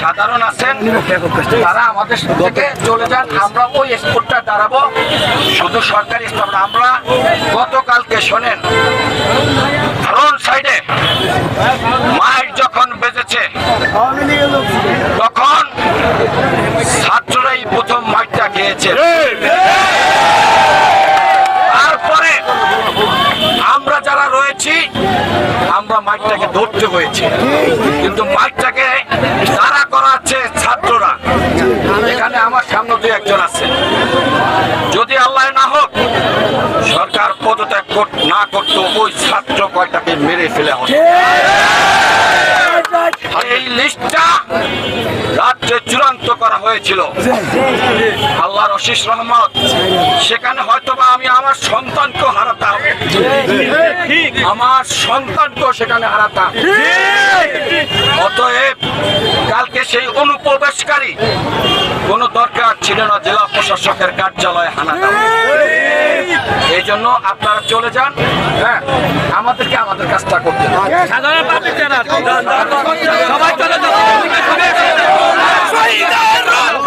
সাধারণ আছেন তারা আমাদের থেকে চলে যান। আমরা ওই স্পোর্টটা দাঁড়াবো। শুধু সরকারি স্টাফ আমরা গতকালকে শোনেন ফ্রন্ট সাইডে মাইক যখন বেজেছে তখন ছাত্ররাই প্রথম মাইকটা খেয়েছে তারপরে আমরা যারা রয়েছি মাইকটাকে ধরতে হয়েছে। কিন্তু মাইকটাকে তারা করাচ্ছে ছাত্ররা। এখানে আমার সামনে দু একজন আছে। যদি আল্লাহ না হোক সরকার পদত্যাগ না করতো ওই ছাত্র কয়টাকে মেরে ফেলে হবে এই লিস্টটা রাজ্যে চূড়ান্ত হয়েছিল। আল্লাহর অশেষ রহমত। সেখানে হয়তোবা আমি আমার সন্তানকে হারাতাম। আমার সন্তানকে সেখানে হারাতাম। অতএব কালকে সেই অনুপ্রবেশকারী কোনো দরকার ছিল না জেলা প্রশাসকের কার্যালয়ে হানাতাম এই জন্য আপনারা চলে যান। হ্যাঁ আমাদেরকে আমাদের কাজটা করতে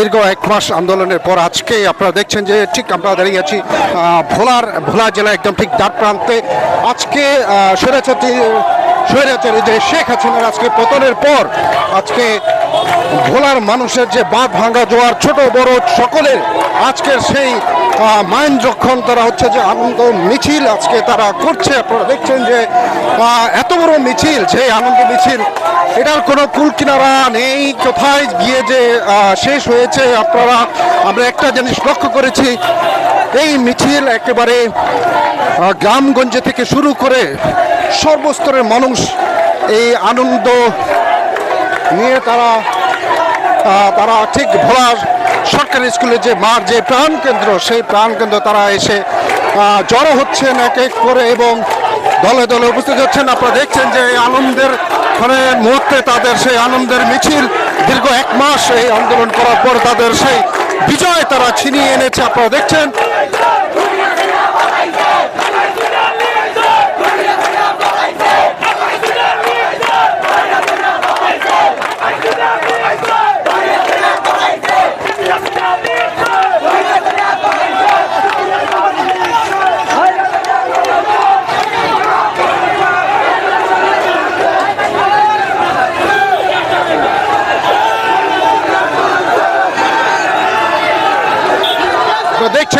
দীর্ঘ এক মাস আন্দোলনের পর আজকে আপনারা দেখছেন যে ঠিক আমরা দাঁড়িয়ে আছি ভোলার, ভোলা জেলা একদম ঠিক ডাক প্রান্তে। আজকে স্বৈরাচারী স্বৈরাচারী যে শেখ হাসিনার আজকে পতনের পর আজকে ভোলার মানুষের যে বাঁধ ভাঙ্গা জোয়ার, ছোট, বড় সকলের আজকের সেই মাইন যখন তারা হচ্ছে যে আনন্দ মিছিল আজকে তারা করছে। আপনারা দেখছেন যে এত বড় মিছিল সেই আনন্দ মিছিল, এটার কোনো কুল কিনারা নেই। কোথায় গিয়ে যে শেষ হয়েছে আপনারা, আমরা একটা জিনিস লক্ষ্য করেছি, এই মিছিল একেবারে গ্রামগঞ্জে থেকে শুরু করে সর্বস্তরের মানুষ এই আনন্দ নিয়ে তারা তারা ঠিক ভোলার সরকারি স্কুলে যে মার যে প্রাণ কেন্দ্র, সেই প্রাণ কেন্দ্র তারা এসে জড়ো হচ্ছেন এক এক করে এবং দলে দলে উপস্থিত হচ্ছেন। আপনারা দেখছেন যে এই আনন্দের মানে মুহূর্তে তাদের সেই আনন্দের মিছিল, দীর্ঘ এক মাস এই আন্দোলন করার পর তাদের সেই বিজয় তারা ছিনিয়ে এনেছে। আপনারা দেখছেন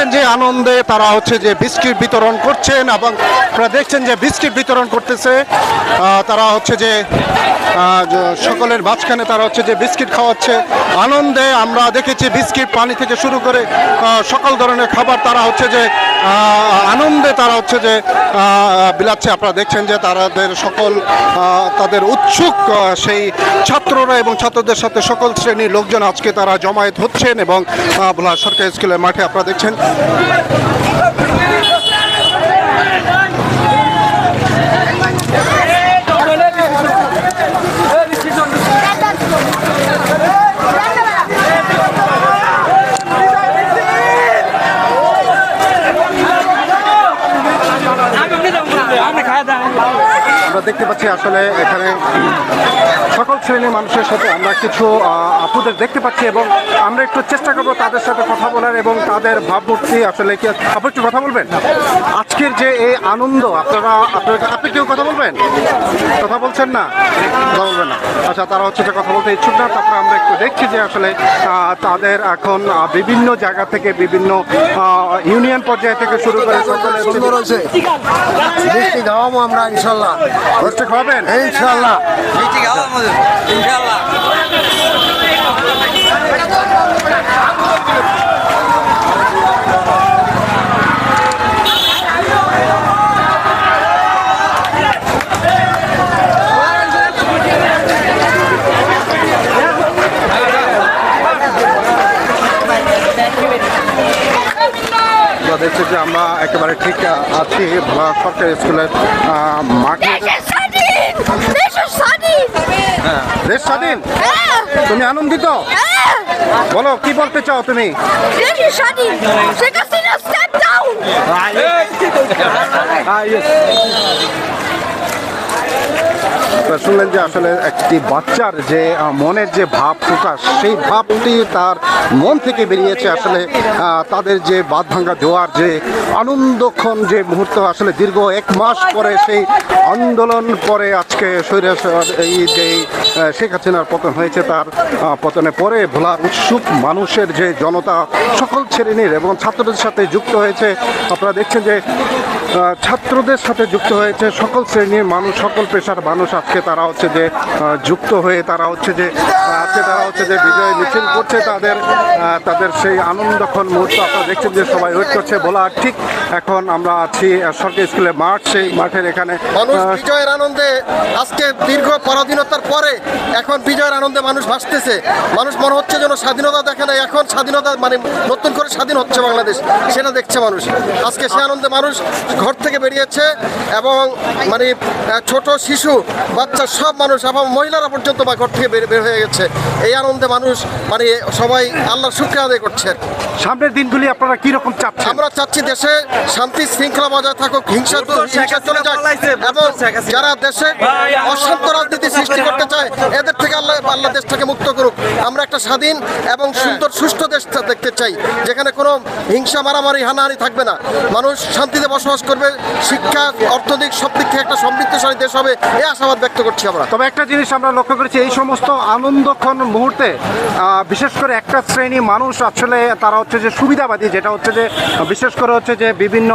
যে আনন্দে তারা হচ্ছে যে বিস্কিট বিতরণ করছেন এবং আপনারা দেখছেন যে বিস্কিট বিতরণ করতেছে। তারা হচ্ছে যে সকলের মাঝখানে তারা হচ্ছে যে বিস্কিট খাওয়াচ্ছে। আনন্দে আমরা দেখেছি বিস্কিট পানি থেকে শুরু করে সকল ধরনের খাবার তারা হচ্ছে যে আনন্দে তারা হচ্ছে যে বিলাচ্ছে। আপনারা দেখছেন যে তাদের সকল তাদের উৎসুক সেই ছাত্ররা এবং ছাত্রদের সাথে সকল শ্রেণির লোকজন আজকে তারা জমায়েত হচ্ছেন এবং ভোলা সরকারি স্কুলের মাঠে আপনারা দেখছেন আমরা দেখতে পাচ্ছি আসলে এখানে শ্রেণির মানুষের সাথে আমরা কিছু আপুদের দেখতে পাচ্ছি এবং আমরা একটু চেষ্টা করব তাদের সাথে কথা বলার এবং তাদের ভাবমূর্তি আসলে কি আপনি একটু কথা বলবেন? আজকের যে এই আনন্দ আপনারা আপনারা আপনি কেউ কথা বলবেন? কথা বলছেন না? কথা বলবেন না। আচ্ছা তারা হচ্ছে যে কথা বলতে ইচ্ছুক না তারপরে আমরা একটু দেখছি যে আসলে তাদের এখন বিভিন্ন জায়গা থেকে বিভিন্ন ইউনিয়ন পর্যায় থেকে শুরু করে সকলে সুন্দর হয়েছে। মিষ্টি খাওয়াবো আমরা ইনশাল্লাহ। হচ্ছে খাবেন ইনশাল্লাহ। দেখছি যে আমরা একেবারে ঠিক আছি সরকারি স্কুলের মাঠে দেশের স্বাধীন দেশের স্বাধীন দেশ স্বাধীন হ্যাঁ, তুমি আনন্দিত হ্যাঁ, বলো কি বলতে চাও তুমি স্বাধীন শুনলেন যে আসলে একটি বাচ্চার যে মনের যে ভাব প্রকাশ, সেই ভাবটি তার মন থেকে বেরিয়েছে আসলে তাদের যে বাদ ভাঙ্গা জোয়ার যে আনন্দক্ষণ যে মুহূর্ত, আসলে দীর্ঘ এক মাস পরে সেই আন্দোলন পরে আজকে এই যে শেখ হাসিনার পতন হয়েছে, তার পতনে পরে ভোলার উৎসুক মানুষের যে জনতা, সকল শ্রেণির এবং ছাত্রদের সাথে যুক্ত হয়েছে। আপনারা দেখছেন যে ছাত্রদের সাথে যুক্ত হয়েছে সকল শ্রেণির মানুষ, সকল পেশার মানুষ আজকে তারা হচ্ছে যে যুক্ত হয়ে তারা হচ্ছে যে আজকে তারা হচ্ছে যে বিজয় মিছিল করছে তাদের তাদের সেই আনন্দক্ষণ মুহূর্ত আপনারা দেখছেন যে সবাই ওয়েট করছে বলা ঠিক। এখন আমরা আছি সরকারি স্কুলের মাঠ সেই মাঠের এখানে মানুষ বিজয়ের আনন্দে আজকে দীর্ঘ পরাধীনতার পরে এখন বিজয়ের আনন্দে মানুষ ভাসতেছে। মানুষ মনে হচ্ছে যেন স্বাধীনতা দেখে না এখন স্বাধীনতা মানে নতুন করে স্বাধীন হচ্ছে বাংলাদেশ সেটা দেখছে মানুষ। আজকে সে আনন্দে মানুষ ঘর থেকে বেরিয়েছে এবং মানে ছোট শিশু বাচ্চা সব মানুষ এবং মহিলারা পর্যন্ত বা ঘর থেকে বের হয়ে গেছে। এই আনন্দে মানুষ মানে সবাই আল্লাহর শুক্রিয়া আদায় করছে। সামনের দিনগুলি আপনারা কি রকম চাচ্ছেন? আমরা চাচ্ছি দেশে শান্তি শৃঙ্খলা বজায় থাকুক হিংসা হিংসা চলে যাক এবং যারা দেশে অশান্ত রাজনীতি সৃষ্টি করতে চায় এদের থেকে আল্লাহ আল্লাহ দেশটাকে মুক্ত করুক। আমরা একটা স্বাধীন এবং সুন্দর সুষ্ঠু দেশ দেখতে চাই যেখানে কোনো হিংসা মারামারি হানাহানি থাকবে না। মানুষ শান্তিতে বসবাস করবে শিক্ষা অর্থনৈতিক সব দিক থেকে একটা সমৃদ্ধশালী দেশ হবে এই আশাবাদ ব্যক্ত করছি আমরা। তবে একটা জিনিস আমরা লক্ষ্য করেছি এই সমস্ত আনন্দক্ষণ মুহূর্তে বিশেষ করে একটা শ্রেণি মানুষ আসলে তারা হচ্ছে যে সুবিধাবাদী, যেটা হচ্ছে যে, বিশেষ করে হচ্ছে যে বিভিন্ন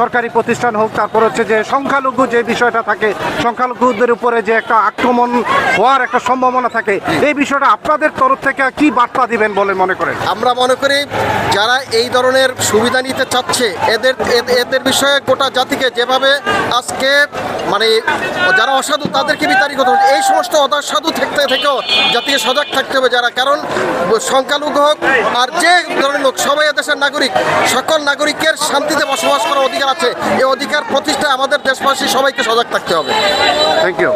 সরকারি প্রতিষ্ঠান হোক, তারপর হচ্ছে যে সংখ্যালঘু যে বিষয়টা থাকে, সংখ্যালঘুদের উপরে যে একটা আক্রমণ হওয়ার একটা সম্ভাবনা থাকে, এই বিষয়টা আপনাদের তরফ থেকে কি বার্তা দিবেন বলে মনে করেন আমরা মনে করি যারা এই ধরনের সুবিধা নিতে চাচ্ছে, এদের এদের বিষয়ে গোটা জাতিকে যেভাবে আজকে মানে যারা অসাধু, তাদেরকে বিতাড়িত করতে হবে। এই সমস্ত অসাধু থাকতে থেকেও জাতিকে সজাগ থাকতে হবে যারা কারণ সংখ্যালঘু হোক আর যে ধরনের লোক, সবাই দেশের নাগরিক। সকল নাগরিকের শান্তিতে বসবাস করার অধিকার আছে। এই অধিকার প্রতিষ্ঠায় আমাদের দেশবাসী সবাইকে সজাগ থাকতে হবে। Thank you